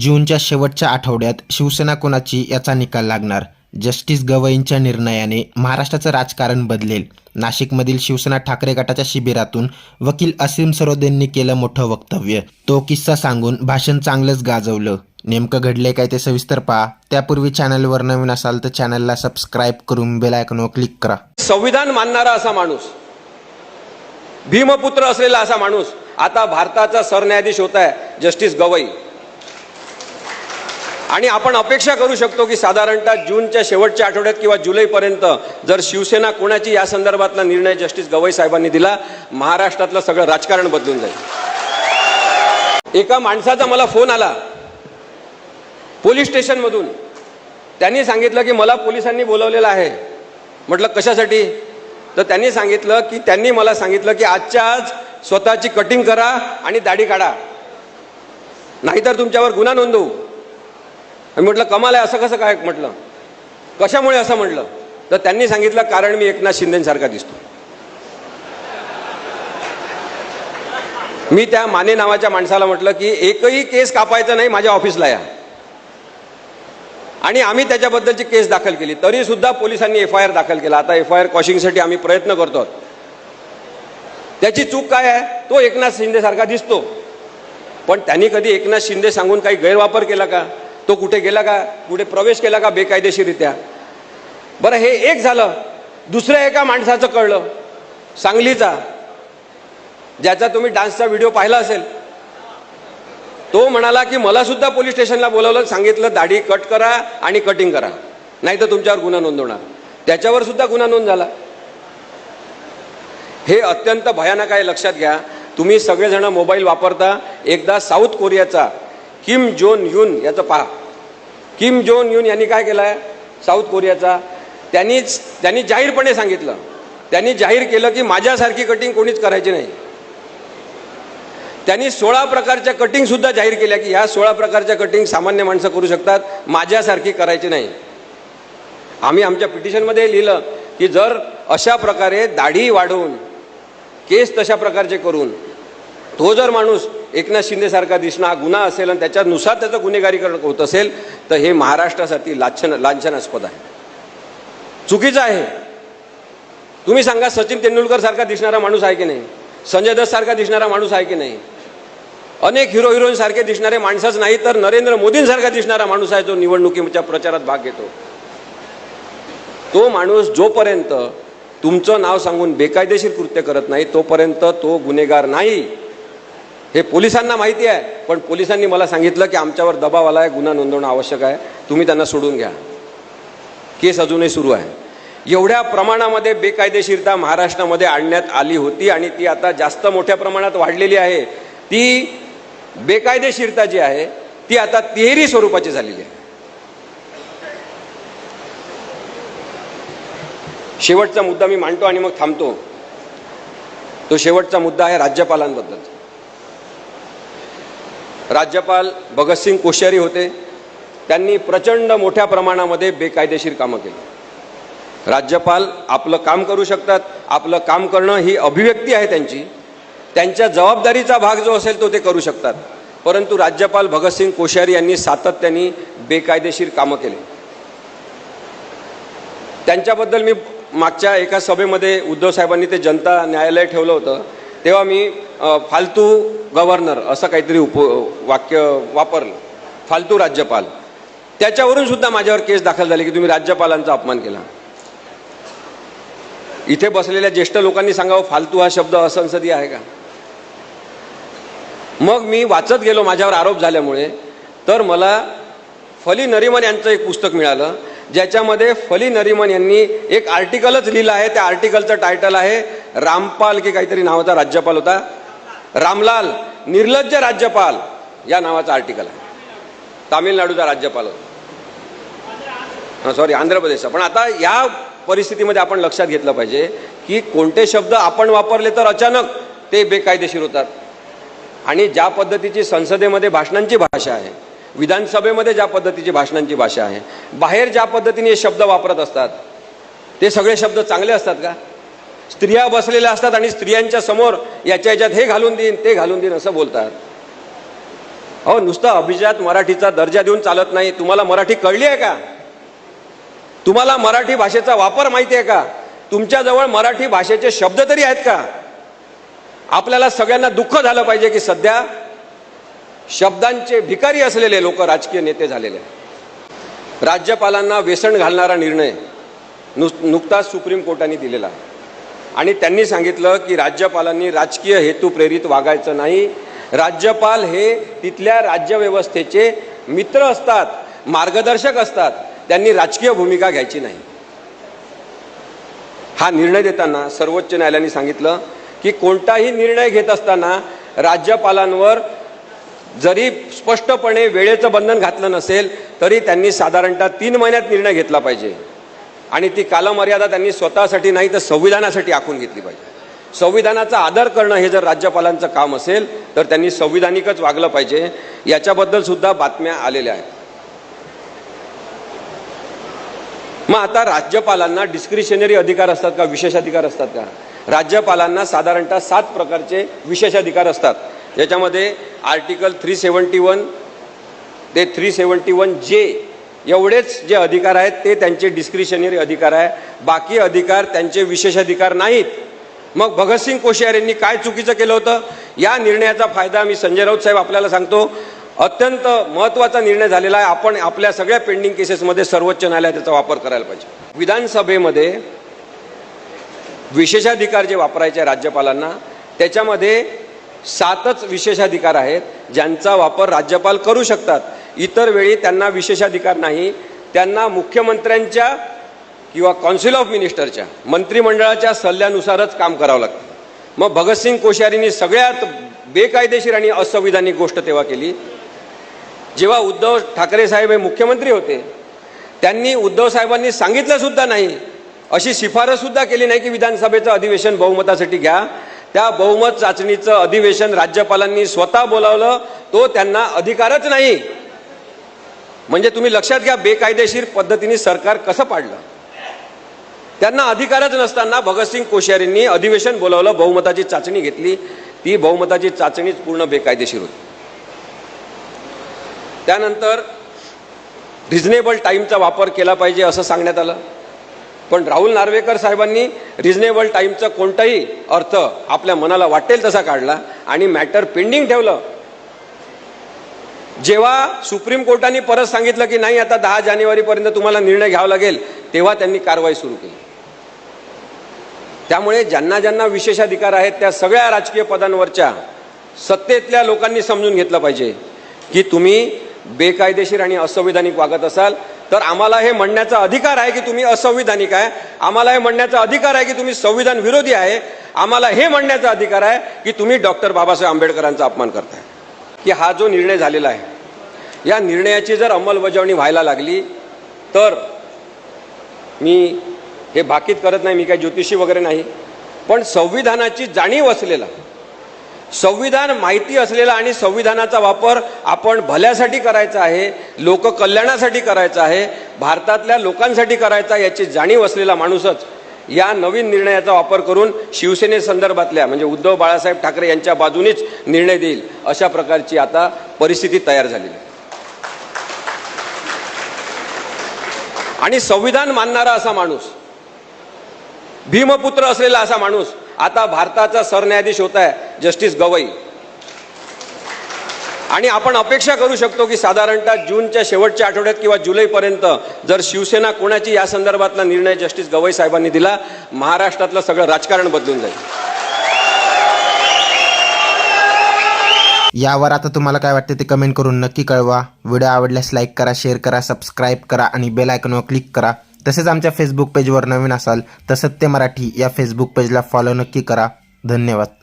जूनच्या शेवटच्या आठवड्यात शिवसेना कोणाची याचा निकाल लागणार? जस्टिस गवईंच्या निर्णयाने महाराष्ट्राचं राजकारण बदलेल. नाशिकमधील शिवसेना ठाकरे गटाच्या शिबिरातून वकील असीम सरोदेंनी केलं मोठं वक्तव्य. तो किस्सा सांगून भाषण चांगलंच गाजवलं. नेमकं घडले काय ते सविस्तर पहा. त्यापूर्वी चॅनलवर नवीन असाल तर चॅनलला सबस्क्राईब करून बेल आयकॉनवर क्लिक करा. संविधान मानणारा असा माणूस भीमपुत्र असलेला असा माणूस आता भारताचा सरन्यायाधीश होत आहे जस्टिस गवई. आणि आपण अपेक्षा करू शकतो की साधारणतः जूनच्या शेवटच्या आठवड्यात किंवा जुलैपर्यंत जर शिवसेना कोणाची या संदर्भातला निर्णय जस्टिस गवई साहेबांनी दिला महाराष्ट्रातलं सगळं राजकारण बदलून जाईल. एका माणसाचा मला फोन आला पोलीस स्टेशनमधून. त्यांनी सांगितलं की मला पोलिसांनी बोलवलेलं आहे. म्हटलं कशासाठी? तर त्यांनी सांगितलं की त्यांनी मला सांगितलं की आजच्या आज स्वतःची कटिंग करा आणि दाढी काढा. नाहीतर तुमच्यावर गुन्हा नोंदवू. मी म्हटलं कमाल आहे असं कसं काय? म्हटलं कशामुळे असं? म्हटलं तर त्यांनी सांगितलं कारण मी एकनाथ शिंदेसारखा दिसतो. मी त्या माने नावाच्या माणसाला म्हटलं की एकही केस कापायचं नाही माझ्या ऑफिसला या. आणि आम्ही त्याच्याबद्दलची केस दाखल केली. तरी सुद्धा पोलिसांनी एफ आय आर दाखल केला. आता एफ आय आर कॉशिंगसाठी आम्ही प्रयत्न करतो. आहोत. त्याची चूक काय आहे? तो एकनाथ शिंदेसारखा दिसतो. पण त्यांनी कधी एकनाथ शिंदे सांगून काही गैरवापर केला का? तो कुठे गेला का? कुठे प्रवेश केला का? बेकायदेशीरित्या बरं हे एक झालं. दुसरं एका माणसाचं कळलं. सांगलीचा. ज्याचा तुम्ही डान्सचा व्हिडिओ पाहिला असेल. तो म्हणाला की मला सुद्धा पोलीस स्टेशनला बोलावलं सांगितलं दाढी कट करा आणि कटिंग करा. नाही तर तुमच्यावर गुन्हा नोंदवणार. त्याच्यावर सुद्धा गुन्हा नोंद झाला. हे अत्यंत भयानक आहे लक्षात घ्या. तुम्ही सगळेजण मोबाईल वापरता. एकदा साऊथ कोरियाचा किम जोन युन याचं पहा. किम जोन युन यांनी काय केलं आहे साऊथ कोरियाचा. त्यांनीच त्यांनी जाहीरपणे सांगितलं. त्यांनी जाहीर केलं की माझ्यासारखी कटिंग कोणीच करायची नाही. त्यांनी सोळा प्रकारच्या कटिंगसुद्धा जाहीर केल्या की ह्या सोळा प्रकारच्या कटिंग सामान्य माणसं करू शकतात माझ्यासारखी करायची नाही. आम्ही आमच्या पिटिशनमध्ये लिहिलं की जर अशा प्रकारे दाढी वाढवून केस तशा प्रकारचे करून तो जर माणूस एकनाथ शिंदेसारखा दिसणं हा गुन्हा असेल आणि त्याच्यानुसार त्याचं गुन्हेगारीकरण होत असेल तर हे महाराष्ट्रासाठी लाछन लांछनास्पद आहे. चुकीचं आहे. तुम्ही सांगा सचिन तेंडुलकर सारखा दिसणारा माणूस आहे की नाही? संजय दत्त सारखा दिसणारा माणूस आहे की नाही? अनेक हिरो हिरोईन सारखे दिसणारे माणसंच नाही तर नरेंद्र मोदींसारखा दिसणारा माणूस आहे जो निवडणुकीच्या प्रचारात भाग घेतो. तो माणूस जोपर्यंत तुमचं नाव सांगून बेकायदेशीर कृत्य करत नाही तोपर्यंत तो गुन्हेगार नाही. हे पोलिसांना माहिती आहे पण पोलिसांनी मला सांगितलं की आमच्यावर दबाव आला आहे गुन्हा नोंदवणं आवश्यक आहे तुम्ही त्यांना सोडून घ्या. केस अजूनही सुरू आहे. एवढ्या प्रमाणामध्ये बेकायदेशीरता महाराष्ट्रामध्ये आणण्यात आली होती आणि ती आता जास्त मोठ्या प्रमाणात वाढलेली आहे. ती बेकायदेशीरता जी आहे ती आता तिहेरी स्वरूपाची झालेली आहे. शेवटचा मुद्दा मी मांडतो आणि मग थांबतो. तो शेवटचा मुद्दा आहे राज्यपालांबद्दल राज्यपाल भगतसिंग कोश्यारी होते. त्यांनी प्रचंड मोठ्या प्रमाणामध्ये बेकायदेशीर कामं केली. राज्यपाल आपलं काम करू शकतात आपलं काम करणं ही अभिव्यक्ती आहे त्यांची. त्यांच्या जबाबदारीचा भाग जो असेल तो ते करू शकतात. परंतु राज्यपाल भगतसिंग कोश्यारी यांनी सातत्याने बेकायदेशीर कामं केले. त्यांच्याबद्दल मी मागच्या एका सभेमध्ये उद्धव साहेबांनी ते जनता न्यायालय ठेवलं होतं. तेव्हा मी फालतू गव्हर्नर असं काहीतरी उप वाक्य वापरलं. फालतू राज्यपाल. त्याच्यावरून सुद्धा माझ्यावर केस दाखल झाली की तुम्ही राज्यपालांचा अपमान केला. इथे बसलेल्या ज्येष्ठ लोकांनी सांगावं फालतू हा शब्द असंसदीय आहे का? मग मी वाचत गेलो माझ्यावर आरोप झाल्यामुळे. तर मला फली नरिमन यांचं एक पुस्तक मिळालं ज्याच्यामध्ये फली नरिमन यांनी एक आर्टिकलच लिहिलं आहे. त्या आर्टिकलचं टायटल आहे रामपाल की काहीतरी नावाचा राज्यपाल होता. रामलाल निर्लज्ज राज्यपाल या नावाचा आर्टिकल आहे. तामिळनाडूचा राज्यपाल होता. सॉरी आंध्र प्रदेशचा पण आता या परिस्थितीमध्ये आपण लक्षात घेतलं पाहिजे की कोणते शब्द आपण वापरले तर अचानक ते बेकायदेशीर होतात. आणि ज्या पद्धतीची संसदेमध्ये भाषणांची भाषा आहे विधानसभेमध्ये ज्या पद्धतीची भाषणांची भाषा आहे बाहेर ज्या पद्धतीने हे शब्द वापरत असतात ते सगळे शब्द चांगले असतात का? स्त्रिया बसलेल्या असतात आणि स्त्रियांच्या समोर याच्या याच्यात हे घालून देईन ते घालून देईन असं बोलतात. अहो नुसतं अभिजात मराठीचा दर्जा देऊन चालत नाही. तुम्हाला मराठी कळली आहे का? तुम्हाला मराठी भाषेचा वापर माहिती आहे का? तुमच्याजवळ मराठी भाषेचे शब्द तरी आहेत का? आपल्याला सगळ्यांना दुःख झालं पाहिजे की सध्या शब्दांचे भिकारी असलेले लोक राजकीय नेते झालेले राज्यपालांना व्यसन घालणारा निर्णय नुस नुकताच सुप्रीम कोर्टाने दिलेला आहे. आणि त्यांनी सांगितलं की राज्यपालांनी राजकीय हेतू प्रेरित वागायचं नाही. राज्यपाल हे तिथल्या राज्यव्यवस्थेचे मित्र असतात मार्गदर्शक असतात. त्यांनी राजकीय भूमिका घ्यायची नाही. हा निर्णय देताना सर्वोच्च न्यायालयाने सांगितलं की कोणताही निर्णय घेत असताना राज्यपालांवर जरी स्पष्टपणे वेळेचं बंधन घातलं नसेल तरी त्यांनी साधारणतः तीन महिन्यात निर्णय घेतला पाहिजे. आणि ती कालमर्यादा त्यांनी स्वतःसाठी नाही तर संविधानासाठी आखून घेतली पाहिजे. संविधानाचा आदर करणं हे जर राज्यपालांचं काम असेल तर त्यांनी संविधानिकच वागलं पाहिजे. याच्याबद्दल सुद्धा बातम्या आलेल्या आहेत. मग आता राज्यपालांना डिस्क्रिशनरी अधिकार असतात का? विशेष अधिकार असतात का? राज्यपालांना साधारणतः सात प्रकारचे विशेष अधिकार असतात. ज्याच्यामध्ये आर्टिकल थ्री सेवन्टी वन ते थ्री सेवन्टी वन जे एवढेच जे अधिकार आहेत ते त्यांचे डिस्क्रिशनरी अधिकार आहे. बाकी अधिकार त्यांचे विशेष अधिकार नाहीत. मग भगतसिंग कोश्यार यांनी काय चुकीचं केलं होतं? या निर्णयाचा फायदा मी संजय राऊत साहेब आपल्याला सांगतो. अत्यंत महत्त्वाचा निर्णय झालेला आहे. आपण आपल्या सगळ्या पेंडिंग केसेसमध्ये सर्वोच्च न्यायालयात त्याचा वापर करायला पाहिजे. विधानसभेमध्ये विशेषाधिकार जे वापरायचे राज्यपालांना त्याच्यामध्ये सातच विशेषाधिकार आहेत ज्यांचा वापर राज्यपाल करू शकतात. इतर वेळी त्यांना विशेषाधिकार नाही. त्यांना मुख्यमंत्र्यांच्या किंवा कौन्सिल ऑफ मिनिस्टरच्या मंत्रिमंडळाच्या सल्ल्यानुसारच काम करावं लागतं. मग भगतसिंग कोश्यारींनी सगळ्यात बेकायदेशीर आणि असंविधानिक गोष्ट तेव्हा केली. जेव्हा उद्धव ठाकरे साहेब हे मुख्यमंत्री होते त्यांनी उद्धव साहेबांनी सांगितलंसुद्धा नाही. अशी शिफारससुद्धा केली नाही की विधानसभेचं अधिवेशन बहुमतासाठी घ्या. त्या बहुमत चाचणीचं अधिवेशन राज्यपालांनी स्वतः बोलावलं तो त्यांना अधिकारच नाही. म्हणजे तुम्ही लक्षात घ्या बेकायदेशीर पद्धतीने सरकार कसं पाडलं. त्यांना अधिकारच नसताना भगतसिंग कोश्यारींनी अधिवेशन बोलावलं बहुमताची चाचणी घेतली. ती बहुमताची चाचणीच पूर्ण बेकायदेशीर होती. त्यानंतर रिझनेबल टाईमचा वापर केला पाहिजे असं सांगण्यात आलं. पण राहुल नार्वेकर साहेबांनी रिझनेबल टाईमचा कोणताही अर्थ आपल्या मनाला वाटेल तसा काढला आणि मॅटर पेंडिंग ठेवलं. जेव्हा सुप्रीम कोर्टाने परत सांगितलं की नाही आता दहा जानेवारीपर्यंत तुम्हाला निर्णय घ्यावा लागेल तेव्हा त्यांनी कारवाई सुरू केली. त्यामुळे ज्यांना ज्यांना विशेषाधिकार आहेत त्या सगळ्या राजकीय पदांवरच्या सत्तेतल्या लोकांनी समजून घेतलं पाहिजे की तुम्ही बेकायदेशीर आणि असंविधानिक वागत असाल. तर आम्हाला हे म्हणण्याचा अधिकार आहे की तुम्ही असंविधानिक आहे. आम्हाला हे म्हणण्याचा अधिकार आहे की तुम्ही संविधान विरोधी आहे. आम्हाला हे म्हणण्याचा अधिकार आहे की तुम्ही डॉक्टर बाबासाहेब आंबेडकरांचा अपमान करताय. की हा जो निर्णय झालेला आहे या निर्णयाची जर अंमलबजावणी व्हायला लागली तर मी हे भाकीत करत नाही मी काही ज्योतिषी वगैरे नाही पण संविधानाची जाणीव असलेला संविधान माहिती असलेला आणि संविधानाचा वापर आपण भल्यासाठी करायचा आहे लोककल्याणासाठी करायचा आहे भारतातल्या लोकांसाठी करायचा याची जाणीव असलेला माणूसच या नवीन निर्णयाचा वापर करून शिवसेनेसंदर्भातल्या म्हणजे उद्धव बाळासाहेब ठाकरे यांच्या बाजूनेच निर्णय देईल अशा प्रकारची आता परिस्थिती तयार झालेली आहे. आणि संविधान मानणारा असा माणूस भीमपुत्र असलेला असा माणूस आता भारताचा सरन्यायाधीश होत आहे जस्टिस गवई. आणि आपण अपेक्षा करू शकतो की साधारणतः जूनच्या शेवटच्या आठवड्यात किंवा जुलैपर्यंत जर शिवसेना कोणाची या संदर्भातला निर्णय जस्टिस गवई साहेबांनी दिला महाराष्ट्रातलं सगळं राजकारण बदलून जाईल. यावर आता तुम्हाला काय वाटते ते कमेंट करून नक्की कळवा. व्हिडिओ आवडल्यास लाईक करा शेअर करा सबस्क्राईब करा आणि बेल आयकॉनवर क्लिक करा. तसेच आमच्या फेसबुक पेजवर नवीन असाल तर सत्य मराठी या फेसबुक पेजला फॉलो नक्की करा. धन्यवाद.